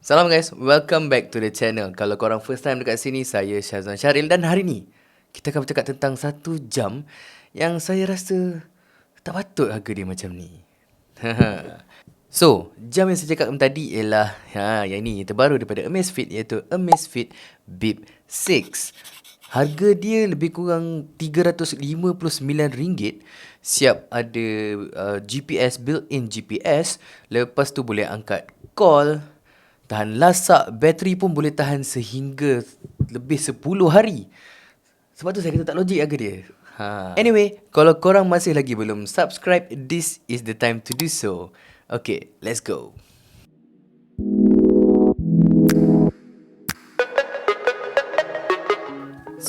Salam guys, welcome back to the channel. Kalau korang first time dekat sini, saya Syazwan Syaril dan hari ni kita akan bercakap tentang satu jam yang saya rasa tak patut harga dia macam ni. so, jam yang saya cakap tadi ialah ha, yang ni, terbaru daripada Amazfit iaitu Amazfit Bip 6. Harga dia lebih kurang RM359 Siap ada uh, GPS, built-in GPS Lepas tu boleh angkat call Tahan lasak, bateri pun boleh tahan sehingga lebih 10 hari. Sebab tu saya kata tak logik harga dia. Ha. Anyway, kalau korang masih lagi belum subscribe, this is the time to do so. Okay, let's go.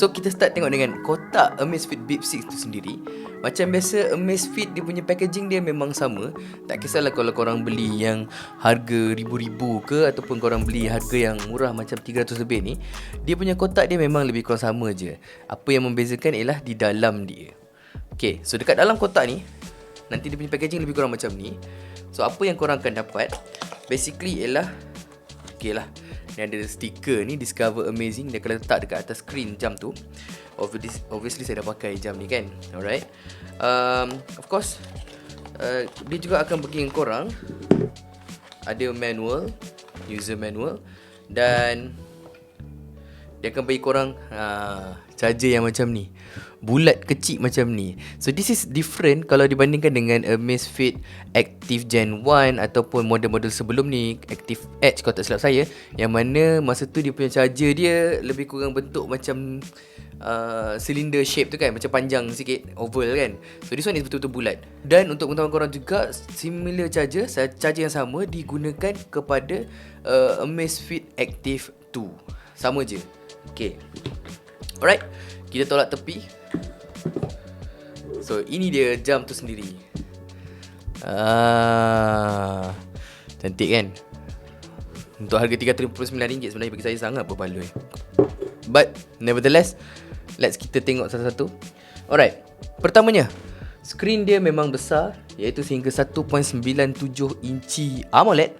So kita start tengok dengan kotak Amazfit Bip 6 tu sendiri. Macam biasa Amazfit dia punya packaging dia memang sama. Tak kisahlah kalau korang beli yang harga ribu-ribu ke Ataupun korang beli harga yang murah macam 300 lebih ni Dia punya kotak dia memang lebih kurang sama je. Apa yang membezakan ialah di dalam dia. Okay, so dekat dalam kotak ni Nanti dia punya packaging lebih kurang macam ni. So apa yang korang akan dapat Basically ialah Okay lah Ni ada stiker ni Discover Amazing Dia akan letak dekat atas screen jam tu. Obviously, obviously saya dah pakai jam ni kan? Alright. Um, Of course uh, Dia juga akan bagi korang. Ada manual User manual. Dan Dia akan bagi korang uh, Charger yang macam ni bulat kecil macam ni. So this is different kalau dibandingkan dengan Amazfit Active Gen 1 ataupun model-model sebelum ni Active Edge kalau tak silap saya yang mana masa tu dia punya charger dia lebih kurang bentuk macam uh, cylinder shape tu kan macam panjang sikit oval kan. So this one is betul-betul bulat. Dan untuk pengetahuan korang juga similar charger charger yang sama digunakan kepada uh, Amazfit Active 2. Sama je. Okay. Alright. Kita tolak tepi. So ini dia jam tu sendiri. Ah, Cantik kan? Untuk harga RM399 sebenarnya bagi saya sangat berbaloi. But nevertheless Let's kita tengok satu-satu. Alright. Pertamanya Screen dia memang besar Iaitu sehingga 1.97 inci AMOLED.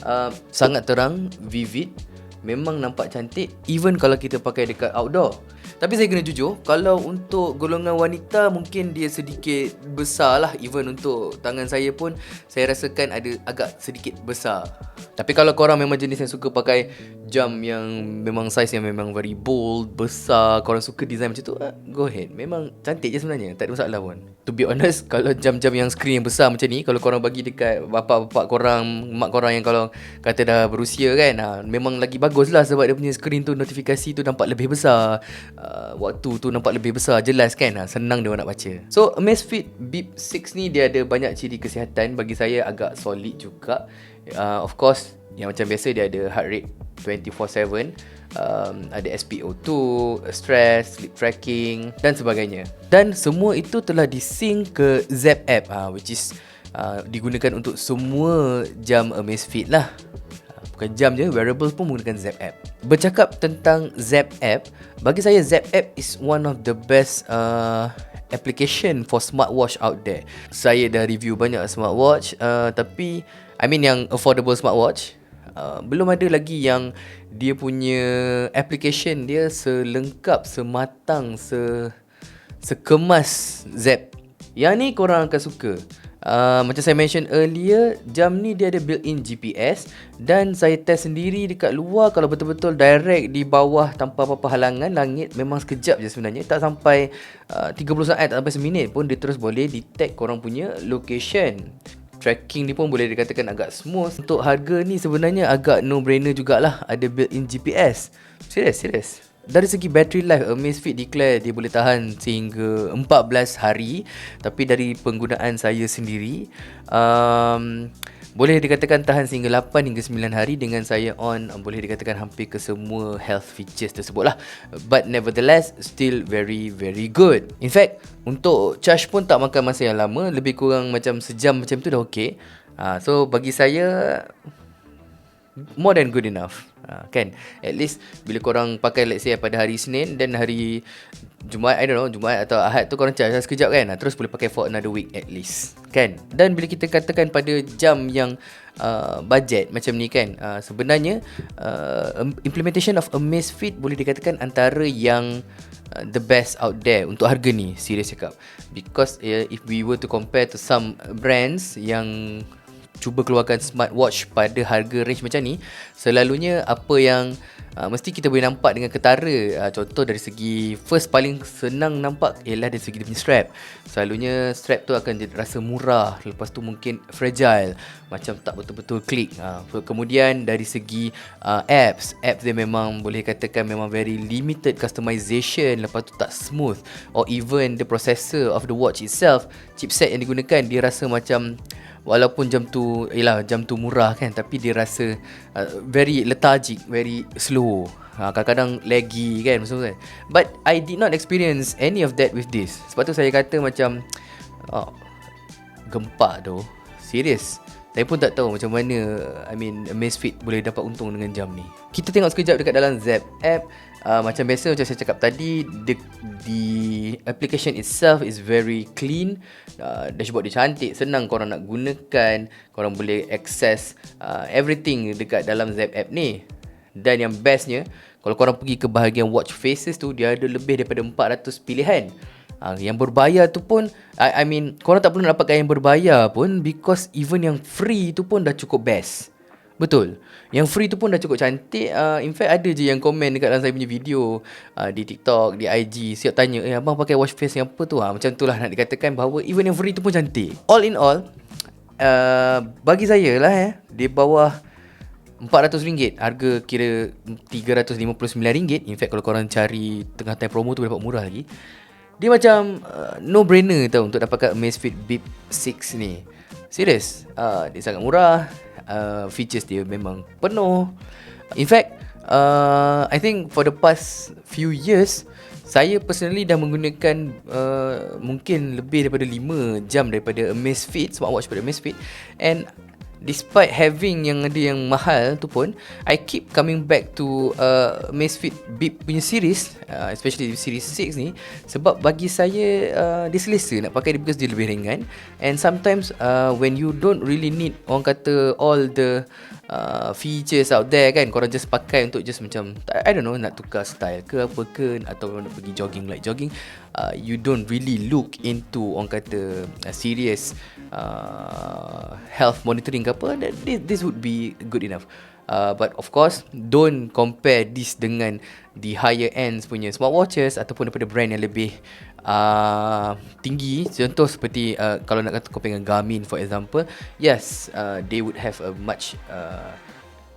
Uh, Sangat terang Vivid Memang nampak cantik Even kalau kita pakai dekat outdoor. Tapi saya kena jujur Kalau untuk golongan wanita Mungkin dia sedikit besar lah. Even untuk tangan saya pun Saya rasakan ada agak sedikit besar Tapi kalau korang memang jenis yang suka pakai Jam yang memang size yang memang very bold Besar Korang suka design macam tu uh, Go ahead. Memang cantik je sebenarnya Tak ada masalah pun. To be honest Kalau jam-jam yang screen yang besar macam ni Kalau korang bagi dekat Bapak-bapak korang Mak korang yang kalau Kata dah berusia kan ha, Memang lagi bagus lah Sebab dia punya screen tu Notifikasi tu nampak lebih besar. Uh, waktu tu nampak lebih besar jelas kan? Uh, senang dia nak baca. So Amazfit Beep 6 ni dia ada banyak ciri kesihatan. Bagi saya agak solid juga uh, of course yang macam biasa dia ada heart rate 24/7 um, ada SpO2 stress sleep tracking dan sebagainya. Dan semua itu telah disync ke Zap app uh, which is uh, digunakan untuk semua jam Amazfit lah. Bukan jam je wearables pun menggunakan Zap app. Bercakap tentang Zap app bagi saya Zap app is one of the best uh, application for smartwatch out there. Saya dah review banyak smartwatch uh, tapi I mean yang affordable smartwatch uh, belum ada lagi yang dia punya application dia selengkap sematang se sekemas Zap yang ni korang akan suka. Uh, macam saya mention earlier Jam ni dia ada built-in GPS Dan saya test sendiri dekat luar. Kalau betul-betul direct di bawah Tanpa apa-apa halangan Langit memang sekejap je sebenarnya. Tak sampai uh, 30 saat Tak sampai seminit pun Dia terus boleh detect korang punya location Tracking ni pun boleh dikatakan agak smooth. Untuk harga ni sebenarnya agak no-brainer jugalah. Ada built-in GPS Serius, serius. Dari segi battery life Amazfit declare dia boleh tahan sehingga 14 hari. Tapi dari penggunaan saya sendiri um, boleh dikatakan tahan sehingga 8 hingga 9 hari dengan saya on boleh dikatakan hampir ke semua health features tersebut lah. But nevertheless still very very good. In fact untuk charge pun tak makan masa yang lama lebih kurang macam sejam macam tu dah okay. Uh, so bagi saya more than good enough. Uh, kan? At least bila korang pakai let's say pada hari Isnin dan hari Jumaat, I don't know, Jumaat atau Ahad tu korang charge sekejap kan. Uh, terus boleh pakai for another week at least. Kan? Dan bila kita katakan pada jam yang uh, budget macam ni kan, uh, sebenarnya uh, implementation of Amazfit boleh dikatakan antara yang uh, the best out there untuk harga ni, serius cakap. Because uh, if we were to compare to some brands yang cuba keluarkan smartwatch pada harga range macam ni selalunya apa yang uh, mesti kita boleh nampak dengan ketara. Uh, contoh dari segi first paling senang nampak ialah dari segi dia punya strap. Selalunya strap tu akan rasa murah lepas tu mungkin fragile macam tak betul-betul klik. Uh, kemudian dari segi uh, apps apps dia memang boleh katakan memang very limited customization lepas tu tak smooth or even the processor of the watch itself chipset yang digunakan dia rasa macam Walaupun jam tu Yelah jam tu murah kan Tapi dia rasa uh, Very lethargic Very slow uh, Kadang-kadang laggy kan maksudnya. But I did not experience Any of that with this. Sebab tu saya kata macam oh, Gempak tu Serius saya pun tak tahu macam mana I mean Amazfit boleh dapat untung dengan jam ni. Kita tengok sekejap dekat dalam Zap app. Uh, Macam biasa macam saya cakap tadi The, the application itself is very clean. Uh, Dashboard dia cantik, senang korang nak gunakan. Korang boleh access uh, everything dekat dalam Zap app ni Dan yang bestnya Kalau korang pergi ke bahagian watch faces tu Dia ada lebih daripada 400 pilihan. Ha, yang berbayar tu pun I, I mean Korang tak perlu dapatkan yang berbayar pun Because even yang free tu pun dah cukup best. Betul. Yang free tu pun dah cukup cantik. Uh, In fact ada je yang komen dekat dalam saya punya video uh, Di TikTok, di IG Siap tanya Eh abang pakai watch face yang apa tu? Ha? Macam tu lah nak dikatakan bahawa Even yang free tu pun cantik. All in all uh, Bagi saya lah eh Di bawah RM400 Harga kira RM359 In fact kalau korang cari Tengah time promo tu dapat murah lagi dia macam uh, no brainer tau untuk dapatkan Amazfit Bip 6 ni. Serius. Uh, dia sangat murah. Uh, features dia memang penuh. In fact, uh, I think for the past few years, saya personally dah menggunakan uh, mungkin lebih daripada 5 jam daripada Amazfit, smartwatch daripada Amazfit. And despite having yang ada yang mahal tu pun I keep coming back to uh, Amazfit Beep punya series uh, especially series 6 ni sebab bagi saya uh, dia selesa nak pakai dia because dia lebih ringan. And sometimes uh, when you don't really need orang kata all the uh, features out there kan korang just pakai untuk just macam I don't know nak tukar style ke apa ke atau nak pergi jogging like jogging uh, you don't really look into orang kata uh, serious uh, health monitoring ke apa this, this would be good enough. Uh, but of course don't compare this dengan the higher ends punya smartwatches ataupun daripada brand yang lebih uh, tinggi. Contoh seperti uh, kalau nak kata compare dengan Garmin for example yes uh, they would have a much uh,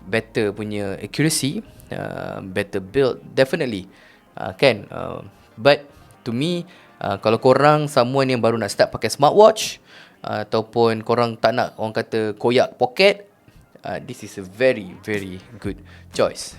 better punya accuracy uh, better build definitely. Uh, kan? Uh, but to me uh, kalau korang someone yang baru nak start pakai smartwatch ataupun korang tak nak orang kata koyak poket uh, this is a very very good choice.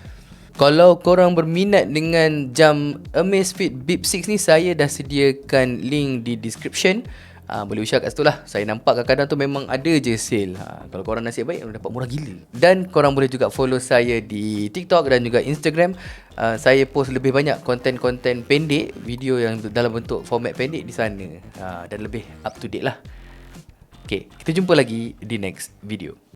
Kalau korang berminat dengan jam Amazfit Bip 6 ni saya dah sediakan link di description. Uh, boleh usaha kat situ lah. Saya nampak kadang-kadang tu memang ada je sale. Ha, Kalau korang nasib baik dapat murah gila. Dan korang boleh juga follow saya di TikTok dan juga Instagram. Uh, Saya post lebih banyak konten-konten pendek Video yang dalam bentuk format pendek di sana. Uh, Dan lebih up to date lah Okay, kita jumpa lagi di next video.